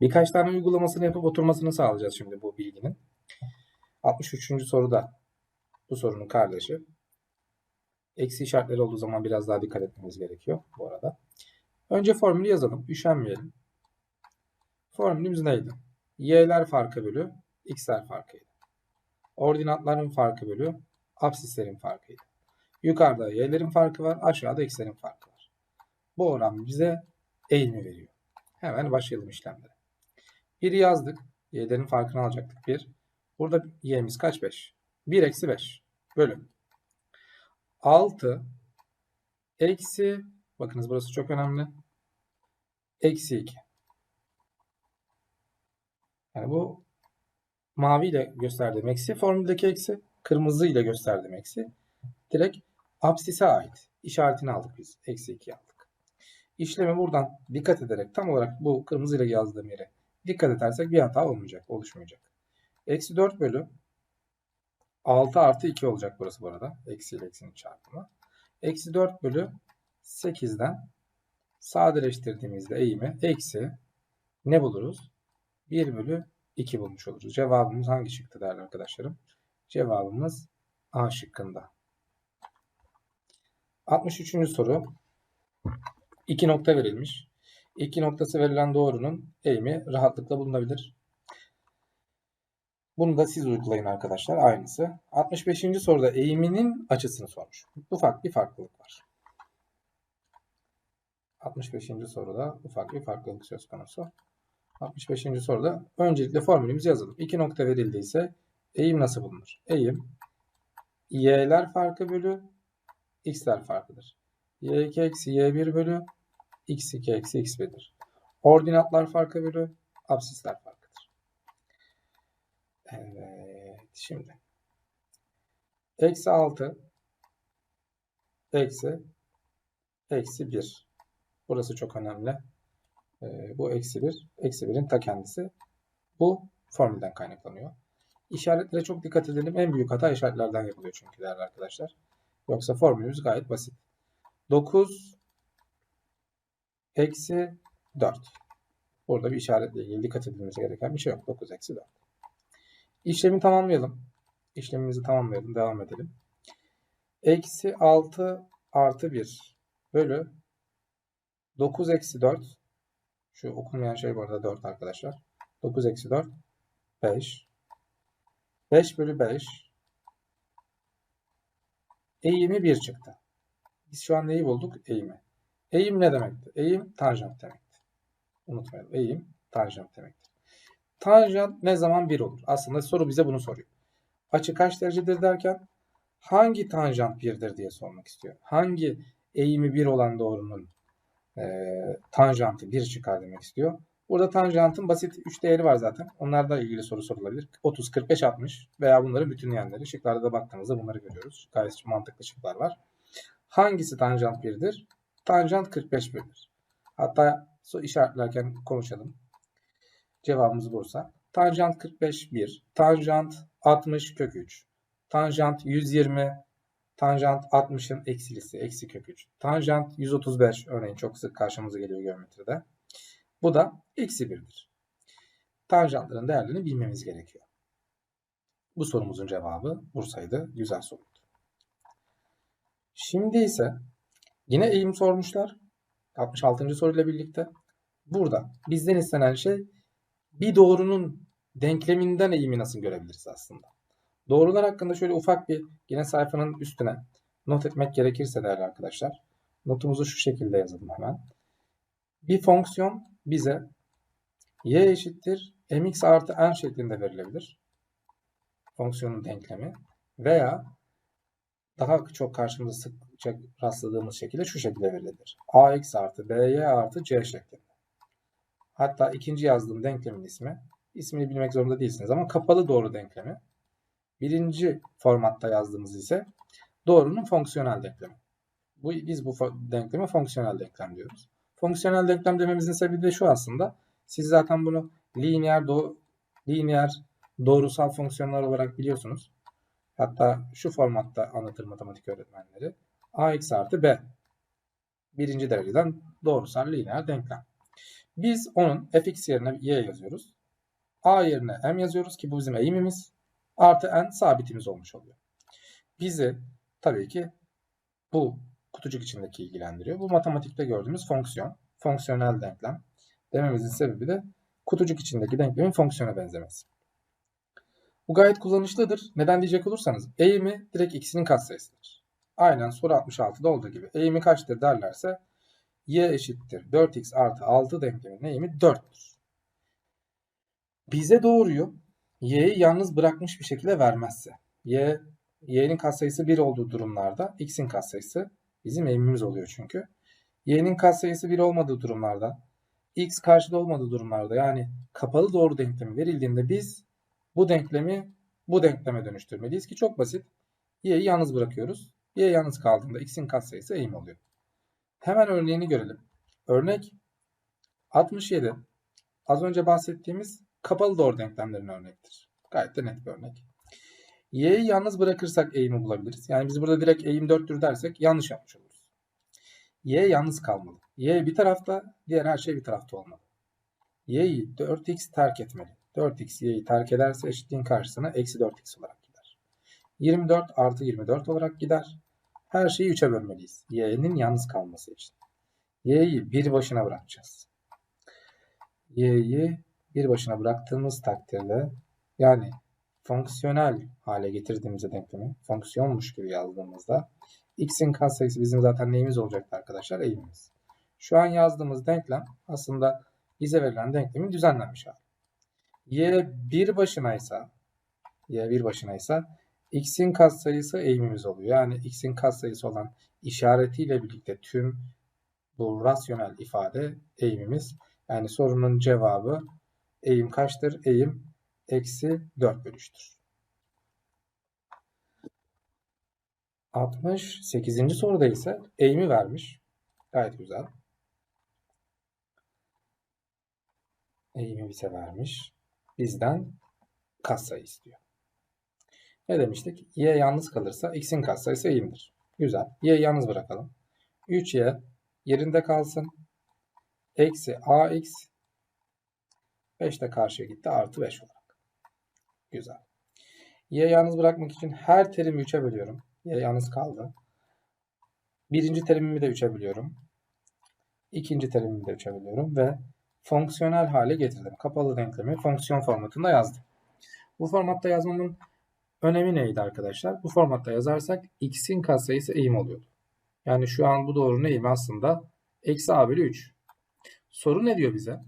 Birkaç tane uygulamasını yapıp oturmasını sağlayacağız şimdi bu bilginin. 63. soruda bu sorunun kardeşi. Eksi işaretleri olduğu zaman biraz daha dikkat etmemiz gerekiyor bu arada. Önce formülü yazalım. Üşenmeyelim. Formülümüz neydi? Y'ler farkı bölü x'ler farkıydı. Ordinatların farkı bölü absislerin farkıydı. Yukarıda y'lerin farkı var, aşağıda x'lerin farkı var. Bu oran bize eğimi veriyor. Hemen başlayalım işlemlere. 1'i yazdık. Y'lerin farkını alacaktık 1. Burada y'miz kaç? 5. 1 eksi 5 bölü. 6 eksi bakınız burası çok önemli. Eksi 2. Yani bu mavi ile gösterdiğim eksi, formüldeki eksi, kırmızı ile gösterdiğim eksi direkt absise ait. İşaretini aldık biz. Eksi 2 aldık. İşlemi buradan dikkat ederek tam olarak bu kırmızı ile yazdığım yere dikkat edersek bir hata olmayacak, oluşmayacak. Eksi 4 bölü 6 artı 2 olacak burası bu arada. Eksi ile eksinin çarpımı. Eksi 4 bölü 8'den sadeleştirdiğimizde eğimi eksi ne buluruz? 1 bölü 2 bulmuş oluruz. Cevabımız hangi şıktı değerli arkadaşlarım? Cevabımız A şıkkında. 63. soru. 2 nokta verilmiş. 2 noktası verilen doğrunun eğimi rahatlıkla bulunabilir. Bunu da siz uygulayın arkadaşlar. Aynısı. 65. soruda eğiminin açısını sormuş. Ufak bir farklılık var. 65. soruda ufak bir farklılık söz konusu. 65. soruda öncelikle formülümüzü yazalım. 2 nokta verildiyse eğim nasıl bulunur? Eğim y'ler farkı bölü x'ler farkıdır. y2 eksi y1 bölü x2 eksi x1'dir. Ordinatlar farkı bölü absisler farkıdır. Evet. Şimdi eksi 6 eksi eksi 1. Burası çok önemli. Ee, bu eksi 1. Eksi 1'in ta kendisi. Bu formülden kaynaklanıyor. İşaretlere çok dikkat edelim. En büyük hata işaretlerden yapılıyor çünkü değerli arkadaşlar. Yoksa formülümüz gayet basit. 9 eksi 4. Burada bir işaretle ilgili dikkat edilmesi gereken bir şey yok. 9 eksi 4. İşlemi tamamlayalım. İşlemimizi tamamlayalım. Devam edelim. Eksi 6 artı 1 bölü 9 eksi 4 şu okunmayan şey bu arada 4 arkadaşlar. 9 eksi 4 5 5 bölü 5 eğimi 1 çıktı. Biz şu an neyi bulduk? Eğimi. Eğim ne demekti? Eğim tanjant demekti. Unutmayalım. Eğim tanjant demektir. Tanjant ne zaman 1 olur? Aslında soru bize bunu soruyor. Açı kaç derecedir derken hangi tanjant 1'dir diye sormak istiyor. Hangi eğimi 1 olan doğrunun e, tanjantı 1 çıkar demek istiyor. Burada tanjantın basit 3 değeri var zaten. Onlarla ilgili soru sorulabilir. 30, 45, 60 veya bunların bütünleyenleri. Şıklarda da baktığımızda bunları görüyoruz. Gayet mantıklı şıklar var. Hangisi tanjant 1'dir? Tanjant 45 bölünür. Hatta işaretlerken konuşalım. Cevabımız bulursa. Tanjant 45 1. Tanjant 60 kök 3. Tanjant 120. Tanjant 60'ın eksilisi. Eksi kök 3. Tanjant 135 örneğin çok sık karşımıza geliyor geometride. Bu da eksi 1'dir. Tanjantların değerlerini bilmemiz gerekiyor. Bu sorumuzun cevabı Bursa'ydı. Güzel soruydu. Şimdi ise yine eğim sormuşlar. 66. soruyla birlikte. Burada bizden istenen şey bir doğrunun denkleminden eğimi nasıl görebiliriz aslında. Doğrular hakkında şöyle ufak bir yine sayfanın üstüne not etmek gerekirse değerli arkadaşlar. Notumuzu şu şekilde yazalım hemen. Bir fonksiyon bize y eşittir mx artı n şeklinde verilebilir. Fonksiyonun denklemi. Veya daha çok karşımıza sıkça rastladığımız şekilde şu şekilde verilebilir. ax artı by artı c şeklinde. Hatta ikinci yazdığım denklemin ismi, ismini bilmek zorunda değilsiniz ama kapalı doğru denklemi. Birinci formatta yazdığımız ise doğrunun fonksiyonel denklemi. Bu, biz bu denkleme fonksiyonel denklem diyoruz. Fonksiyonel denklem dememizin sebebi de şu aslında. Siz zaten bunu lineer, do lineer doğrusal fonksiyonlar olarak biliyorsunuz. Hatta şu formatta anlatır matematik öğretmenleri. ax artı b. Birinci dereceden doğrusal lineer denklem. Biz onun fx yerine y yazıyoruz. a yerine m yazıyoruz ki bu bizim eğimimiz. Artı n sabitimiz olmuş oluyor. Bizi tabii ki bu kutucuk içindeki ilgilendiriyor. Bu matematikte gördüğümüz fonksiyon. Fonksiyonel denklem. Dememizin sebebi de kutucuk içindeki denklemin fonksiyona benzemesi. Bu gayet kullanışlıdır. Neden diyecek olursanız eğimi direkt x'inin katsayısıdır. Aynen soru 66'da olduğu gibi. Eğimi kaçtır derlerse y eşittir 4x artı 6 denklemin eğimi 4'tür. Bize doğruyu y'yi yalnız bırakmış bir şekilde vermezse. y y'nin katsayısı 1 olduğu durumlarda x'in katsayısı bizim eğimimiz oluyor çünkü. y'nin katsayısı 1 olmadığı durumlarda x karşıda olmadığı durumlarda yani kapalı doğru denklemi verildiğinde biz bu denklemi bu denkleme dönüştürmeliyiz ki çok basit. y'yi yalnız bırakıyoruz. y yalnız kaldığında x'in katsayısı eğim oluyor. Hemen örneğini görelim. Örnek 67. Az önce bahsettiğimiz kapalı doğru denklemlerin örnektir. Gayet de net bir örnek. Y'yi yalnız bırakırsak eğimi bulabiliriz. Yani biz burada direkt eğim 4'tür dersek yanlış yapmış oluruz. Y yalnız kalmalı. Y bir tarafta, diğer her şey bir tarafta olmalı. Y'yi 4x terk etmeli. 4x y'yi terk ederse eşitliğin karşısına eksi 4x olarak gider. 24 artı 24 olarak gider. Her şeyi 3'e bölmeliyiz. Y'nin yalnız kalması için. Y'yi bir başına bırakacağız. Y'yi bir başına bıraktığımız takdirde yani fonksiyonel hale getirdiğimizde denklemi fonksiyonmuş gibi yazdığımızda x'in katsayısı bizim zaten neyimiz olacaktı arkadaşlar? Eğimimiz. Şu an yazdığımız denklem aslında bize verilen denklemin düzenlenmiş hali. Y bir başınaysa y bir başınaysa x'in katsayısı eğimimiz oluyor. Yani x'in katsayısı olan işaretiyle birlikte tüm bu rasyonel ifade eğimimiz. Yani sorunun cevabı eğim kaçtır? Eğim eksi 4 bölü 3'tür. 68. soruda ise eğimi vermiş. Gayet güzel. Eğimi bize vermiş. Bizden katsayı istiyor. Ne demiştik? Y yalnız kalırsa x'in katsayısı eğimdir. Güzel. Y yalnız bırakalım. 3y yerinde kalsın. Eksi ax 5 de karşıya gitti. Artı 5 olarak. Güzel. Y yalnız bırakmak için her terimi 3'e bölüyorum. Y yalnız kaldı. Birinci terimimi de 3'e bölüyorum. İkinci terimimi de 3'e bölüyorum ve fonksiyonel hale getirdim. Kapalı denklemi fonksiyon formatında yazdım. Bu formatta yazmamın önemi neydi arkadaşlar? Bu formatta yazarsak x'in katsayısı eğim oluyordu. Yani şu an bu doğrunun eğimi aslında eksi a bölü 3. Soru ne diyor bize?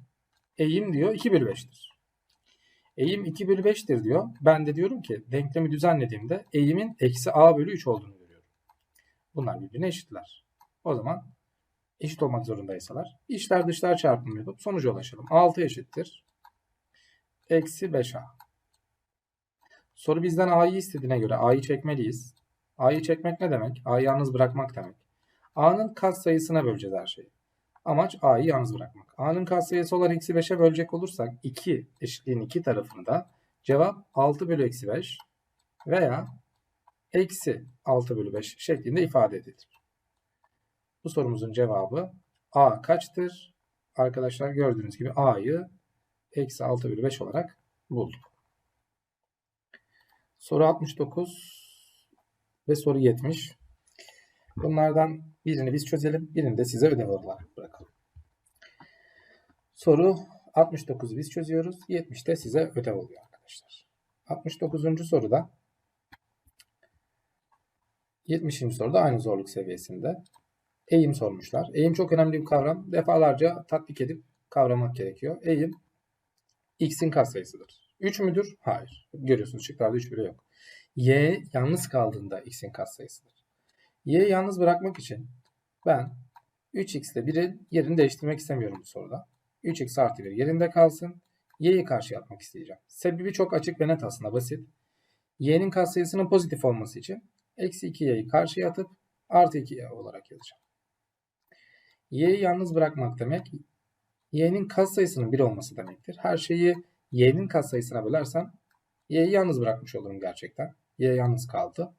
Eğim diyor 2 bölü 5'tir. Eğim 2 bölü 5'tir diyor. Ben de diyorum ki denklemi düzenlediğimde eğimin eksi a bölü 3 olduğunu görüyorum. Bunlar birbirine eşitler. O zaman eşit olmak zorundaysalar içler dışlar çarpımı yapıp sonuca ulaşalım. 6 eşittir. Eksi 5a. Soru bizden a'yı istediğine göre a'yı çekmeliyiz. a'yı çekmek ne demek? a'yı yalnız bırakmak demek. a'nın katsayısına böleceğiz her şeyi. Amaç a'yı yalnız bırakmak. a'nın katsayısı olan eksi 5'e bölecek olursak 2 eşitliğin iki tarafında cevap 6 bölü eksi 5 veya eksi 6 bölü 5 şeklinde ifade edilir. Bu sorumuzun cevabı a kaçtır? Arkadaşlar gördüğünüz gibi a'yı eksi 6 bölü 5 olarak bulduk. Soru 69 ve soru 70. Bunlardan birini biz çözelim. Birini de size ödev olarak bırakalım. Soru 69'u biz çözüyoruz. 70 de size ödev oluyor arkadaşlar. 69. soruda 70. soruda aynı zorluk seviyesinde eğim sormuşlar. Eğim çok önemli bir kavram. Defalarca tatbik edip kavramak gerekiyor. Eğim x'in katsayısıdır. 3 müdür? Hayır. Görüyorsunuz şıklarda 3 bile yok. y yalnız kaldığında x'in katsayısıdır. y'yi yalnız bırakmak için ben 3x ile 1'in yerini değiştirmek istemiyorum bu soruda. 3x artı 1 yerinde kalsın. y'yi karşı atmak isteyeceğim. Sebebi çok açık ve net aslında basit. y'nin katsayısının pozitif olması için eksi 2y'yi karşıya atıp artı 2y olarak yazacağım. Y'yi yalnız bırakmak demek y'nin katsayısının 1 olması demektir. Her şeyi y'nin katsayısına bölersem y'yi yalnız bırakmış olurum gerçekten. y yalnız kaldı.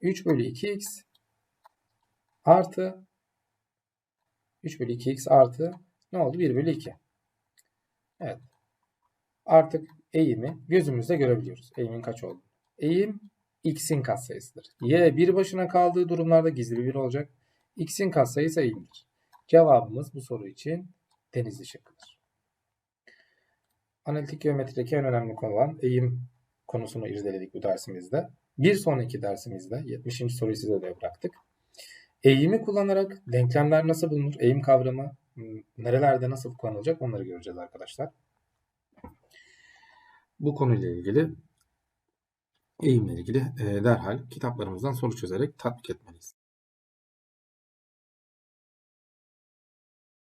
3 bölü 2x artı 3 bölü 2x artı ne oldu? 1 bölü 2. Evet. Artık eğimi gözümüzde görebiliyoruz. Eğimin kaç olduğunu. Eğim x'in katsayısıdır. Y bir başına kaldığı durumlarda gizli bir bir olacak. X'in katsayısı eğimdir. Cevabımız bu soru için denizli şıkkıdır. Analitik geometrideki en önemli konu olan eğim konusunu irdeledik bu dersimizde. Bir sonraki dersimizde 70. soruyu size de bıraktık. Eğimi kullanarak denklemler nasıl bulunur? Eğim kavramı m, nerelerde nasıl kullanılacak onları göreceğiz arkadaşlar. Bu konuyla ilgili eğimle ilgili e, derhal kitaplarımızdan soru çözerek tatbik etmeliyiz.